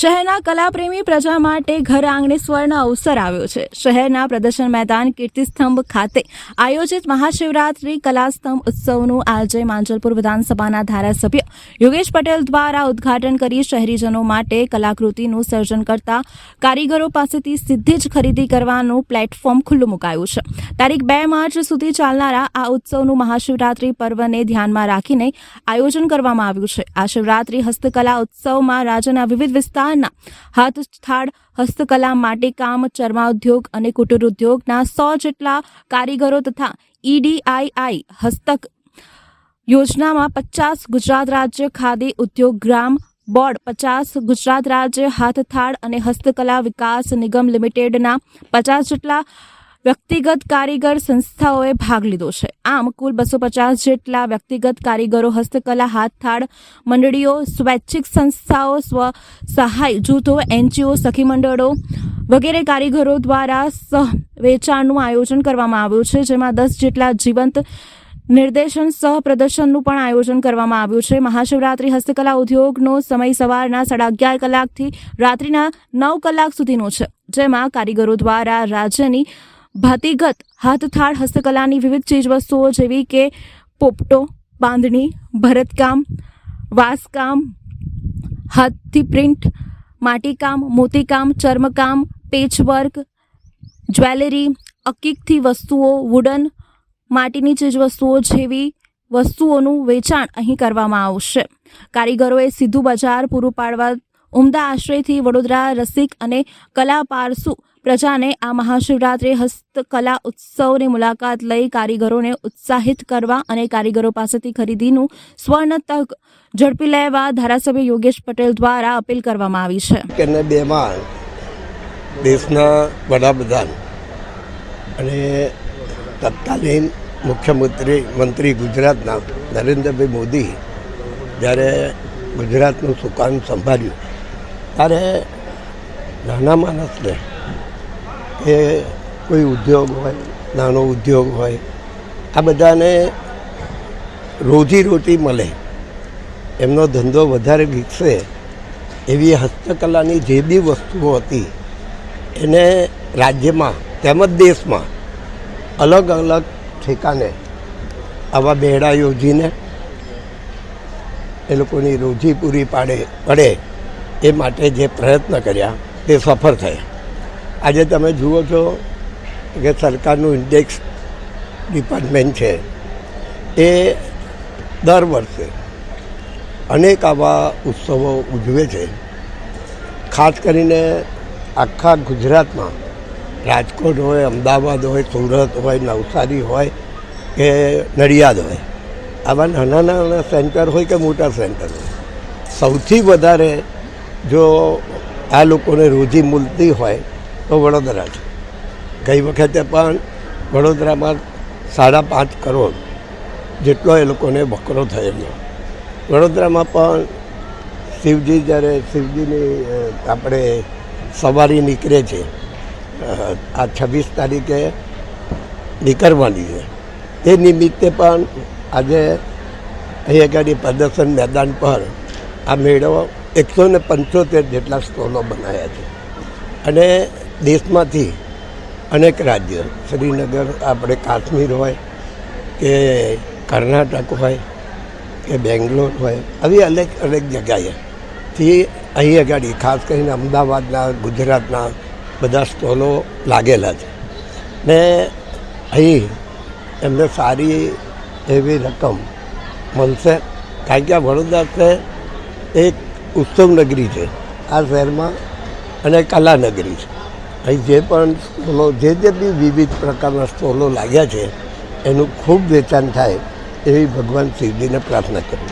શહેરના કલાપ્રેમી પ્રજા માટે ઘર આંગણે સ્વર્ણ અવસર આવ્યો છે. શહેરના પ્રદર્શન મેદાન કીર્તિસ્તંભ ખાતે આયોજિત મહાશિવરાત્રી કલાસ્તંભ ઉત્સવનું આજે માંજલપુર વિધાનસભાના ધારાસભ્ય યોગેશ પટેલ દ્વારા ઉદ્ઘાટન કરી શહેરીજનો માટે કલાકૃતિનું સર્જન કરતા કારીગરો પાસેથી સીધી જ ખરીદી કરવાનું પ્લેટફોર્મ ખુલ્લું મુકાયું છે. તારીખ બે માર્ચ સુધી ચાલનારા આ ઉત્સવનું મહાશિવરાત્રી પર્વને ધ્યાનમાં રાખીને આયોજન કરવામાં આવ્યું છે. આ શિવરાત્રી હસ્તકલા ઉત્સવમાં રાજ્યના વિવિધ વિસ્તારના હાથથાળ હસ્તકલા માટીકામ ચર્મોદ્યોગ અને કુટીર ઉદ્યોગના સો જેટલા કારીગરો તથા ઈડીઆઈઆઈ હસ્તક યોજનામાં પચાસ ગુજરાત રાજ્ય ખાદી ઉદ્યોગ ગ્રામ બોર્ડ, પચાસ ગુજરાત રાજ્ય હાથથાળ અને હસ્તકલા વિકાસ નિગમ લિમિટેડના પચાસ જેટલા વ્યક્તિગત કારીગર સંસ્થાઓએ ભાગ લીધો છે. આમ, કુલ બસો પચાસ જેટલા વ્યક્તિગત કારીગરો હસ્તકલા, હાથથાળ, મંડળીઓ, સ્વૈચ્છિક સંસ્થાઓ, સ્વ સહાય જૂથો, એનજીઓ, સખી મંડળો વગેરે કારીગરો દ્વારા સહ વેચાણનું આયોજન કરવામાં આવ્યું છે. જેમાં દસ જેટલા જીવંત નિર્દેશન સહ પ્રદર્શનનું પણ આયોજન કરવામાં આવ્યું છે. મહાશિવરાત્રી હસ્તકલા ઉદ્યોગનો સમય સવારના સાડા અગિયાર કલાકથી રાત્રિના નવ કલાક સુધીનો છે. જેમાં કારીગરો દ્વારા રાજ્યની ભાતીગત હાથથાળ હસ્તકલાની વિવિધ ચીજવસ્તુઓ જેવી કે પોપટો, બાંધણી, ભરતકામ, વાસકામ, હાથથી પ્રિન્ટ, માટીકામ, મોતીકામ, ચર્મકામ, પેચવર્ક, જ્વેલરી, અકીકથી વસ્તુઓ વુડન માટીની ચીજવસ્તુઓ જેવી વસ્તુઓનું વેચાણ અહીં કરવામાં આવશે. કારીગરોએ સીધું બજાર પૂરું પાડવા ઉમદા આશ્રયથી વડોદરા, રસિક અને કલા પારસુ પ્રજાને આ મહાશિવરાત્રી હસ્તકલા ઉત્સવની મુલાકાત લઈ કારીગરોને ઉત્સાહિત કરવા અને કારીગરો પાસેથી ખરીદીનું સ્વર્ણ તક ઝડપી લેવા ધારાસભ્ય યોગેશ પટેલ દ્વારા અપીલ કરવામાં આવી છે. દેશના વડાપ્રધાન અને તત્કાલીન મુખ્યમંત્રી મંત્રી ગુજરાતના નરેન્દ્રભાઈ મોદી જ્યારે ગુજરાતનું સુકાન સંભાળ્યું ત્યારે નાના માણસને એ કોઈ ઉદ્યોગ હોય, નાનો ઉદ્યોગ હોય, આ બધાને રોજી રોટી મળે. એમનો ધંધો વધારે વિકસે એવી હસ્તકલાની જે બી વસ્તુઓ હતી, એને રાજ્યમાં તેમજ દેશમાં અલગ અલગ ઠેકાને આવા બેડા યોજીને એ લોકોની રોજી પૂરી પાડે, પડે. એ માટે જે પ્રયત્ન કર્યા તે સફળ થયા. આજે તમે જુઓ છો કે સરકારનું ઇન્ડેક્સ ડિપાર્ટમેન્ટ છે, એ દર વર્ષે અનેક આવા ઉત્સવો ઉજવે છે. ખાસ કરીને આખા ગુજરાતમાં રાજકોટ હોય, અમદાવાદ હોય, સુરત હોય, નવસારી હોય કે નડિયાદ હોય, આવા નાના નાના સેન્ટર હોય કે મોટા સેન્ટર હોય. સૌથી વધારે જો આ લોકોને રોજી મળતી હોય તો વડોદરા છે ગઈ વખતે પણ વડોદરામાં સાડા પાંચ કરોડ જેટલો એ લોકોને બકરો થયેલો. વડોદરામાં પણ શિવજી જ્યારે શિવજીની આપણે સવારી નીકળે છે આ છવ્વીસ તારીખે નીકળવાની છે. તે નિમિત્તે પણ આજે અહીં આગળ પ્રદર્શન મેદાન પર આ મેળો એકસો ને પંચોતેર જેટલા સ્ટોલો બનાવ્યા છે. અને દેશમાંથી અનેક રાજ્ય, શ્રીનગર, આપણે કાશ્મીર હોય કે કર્ણાટક હોય કે બેંગ્લોર હોય, આવી અનેક અનેક જગ્યાએથી અહીં આગળ ખાસ કરીને અમદાવાદના, ગુજરાતના બધા સ્ટોલો લાગેલા છે. ને અહીં એમને સારી એવી રકમ મળશે. કારણ કે વડોદરા છે એક ઉત્સવ નગરી છે. આ શહેરમાં અને કલા નગરી છે. અહીં જે પણ સ્ટોલો જે જે બી વિવિધ પ્રકારના સ્ટોલો લાગ્યા છે, એનું ખૂબ વેચાણ થાય એવી ભગવાન શિવજીને પ્રાર્થના કરું